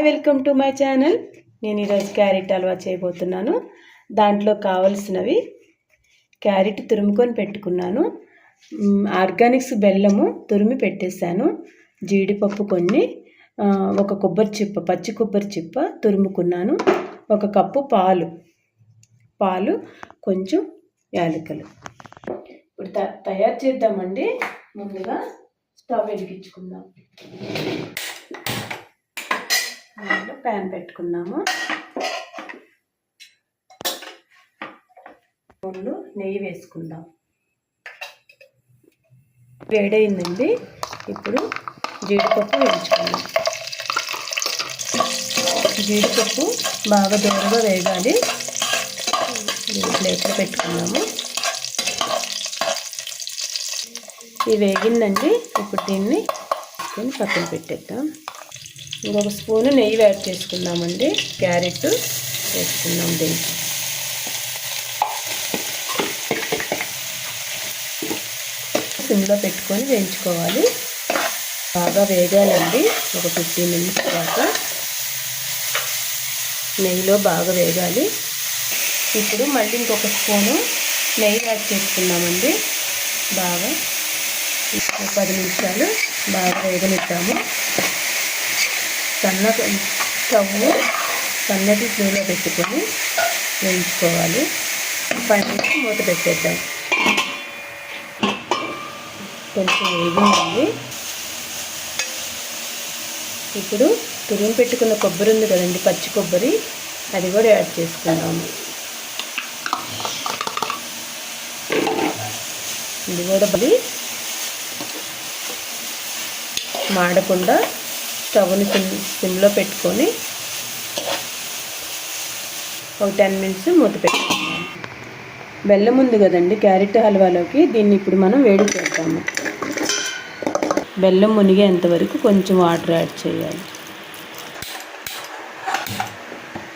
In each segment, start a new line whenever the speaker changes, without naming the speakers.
Hi welcome to my channel. నేను ఈరోజు carrot halwa చేయబోతున్నాను. దాంట్లో కావలసినవి క్యారెట్ తురుముకొని పెట్టుకున్నాను. ఆర్గానిక్స్ బెల్లము తురిమి పెట్టేశాను. జీడిపప్పు కొన్ని ఒక కొబ్బరి చిప్ప పచ్చి కొబ్బరి చిప్ప తురుముకున్నాను. ఒక కప్పు పాలు పాలు కొంచెం యాలకులు. ఇప్పుడు త తయారు చేద్దామండి. ముందుగా స్టవ్ వెలిగించుకుందాం. దాంట్లో ప్యాన్ పెట్టుకున్నాము ముందు నెయ్యి వేసుకుందాం. వేడైందండి. ఇప్పుడు జీడిపప్పు వేయించుకుందాం. జీడిపప్పు బాగా దూరంగా వేగాలి. ప్లేట్లో పెట్టుకున్నాము ఇది వేగిందండి. ఇప్పుడు దీన్ని పక్కన పెట్టేద్దాం. ఇంకొక స్పూను నెయ్యి యాడ్ చేసుకుందామండి. క్యారెట్ వేసుకుందాం దీనికి సిమ్లో పెట్టుకొని వేయించుకోవాలి. బాగా వేగాలండి. ఒక ఫిఫ్టీన్ మినిట్స్ దాకా నెయ్యిలో బాగా వేగాలి. ఇప్పుడు మళ్ళీ ఇంకొక స్పూను నెయ్యి యాడ్ చేసుకుందామండి. బాగా పది నిమిషాలు బాగా వేగనిద్దాము. సన్న స్టవ్ సన్నటి ఫ్లేమ్లో పెట్టుకొని వేయించుకోవాలి. ఫైవ్ మినిట్స్ మూత పెట్టేద్దాం. కొంచెం వేగిందండి ఇప్పుడు తురిమి పెట్టుకున్న కొబ్బరి ఉంది కదండి పచ్చి కొబ్బరి అది కూడా యాడ్ చేసుకుందాము ఇది కూడా బలి మాడకుండా స్టవ్ని సిమ్ సిమ్లో పెట్టుకొని ఒక టెన్ మినిట్స్ మూత పెట్టుకుందాం. బెల్లం ఉంది కదండి క్యారెట్ హల్వాలోకి దీన్ని ఇప్పుడు మనం వేడి చేద్దాము. బెల్లం మునిగేంత వరకు కొంచెం వాటర్ యాడ్ చేయాలి.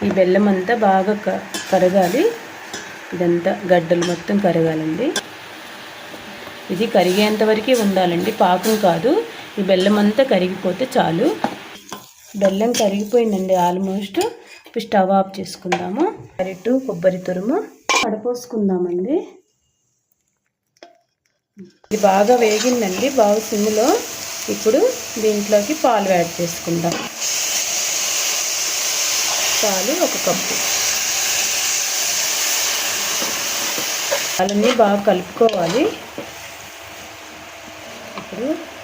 ఈ బెల్లం అంతా బాగా క కరగాలి. ఇదంతా గడ్డలు మొత్తం కరగాలండి. ఇది కరిగేంతవరకే ఉండాలండి. పాకం కాదు. ఈ బెల్లం అంతా కరిగిపోతే చాలు. బెల్లం కరిగిపోయిందండి ఆల్మోస్ట్. ఇప్పుడు స్టవ్ ఆఫ్ చేసుకుందాము. అరటి కొబ్బరి తురుము. కడపోసుకుందామండి. ఇది బాగా వేగిందండి బాగా సిమ్లో. ఇప్పుడు దీంట్లోకి పాలు యాడ్ చేసుకుందాం. పాలు ఒక కప్పు. పాలన్నీ బాగా కలుపుకోవాలి.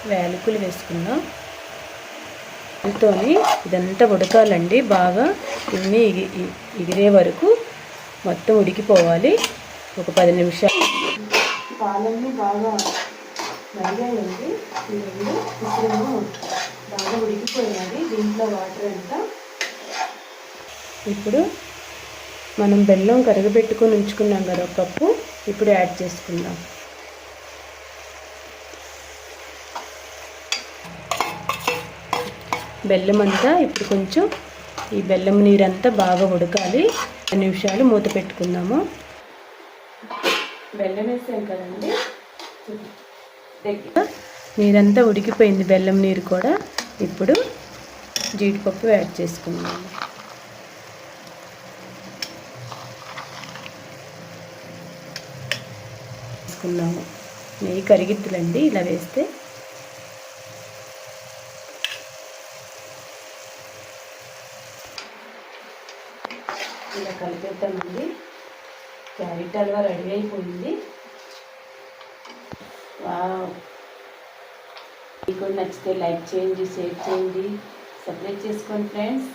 వేలకులు వేసుకుందాం వీటితోని ఇదంతా ఉడకాలండి. బాగా ఇన్ని ఎగిరే వరకు మొత్తం ఉడికిపోవాలి. ఒక పది నిమిషాలు. పాలన్నీ బాగా మరిగాయండి. ఈ బాగా ఉడికిపోయాలి దీంట్లో వాటర్ అంతా. ఇప్పుడు మనం బెల్లం కరగబెట్టుకొని ఉంచుకున్నాం కదా ఒక కప్పు. ఇప్పుడు యాడ్ చేసుకుందాం. బెల్లం అంతా ఇప్పుడు కొంచెం ఈ బెల్లం నీరంతా బాగా ఉడకాలి. రెండు నిమిషాలు మూత పెట్టుకుందాము. బెల్లం వేసాం కదండి. నీరంతా ఉడికిపోయింది బెల్లం నీరు కూడా. ఇప్పుడు జీడిపప్పు యాడ్ చేసుకుందాము. వేసుకున్నాము నెయ్యి కరిగిద్దులండి ఇలా వేస్తే. ఇలా కలిపేద్దామండి. క్యారెట్ హల్వా రెడీ అయిపోయింది. వావ్. మీకు నచ్చితే లైక్ చేయండి షేర్ చేయండి. సబ్స్క్రైబ్ చేసుకోండి ఫ్రెండ్స్.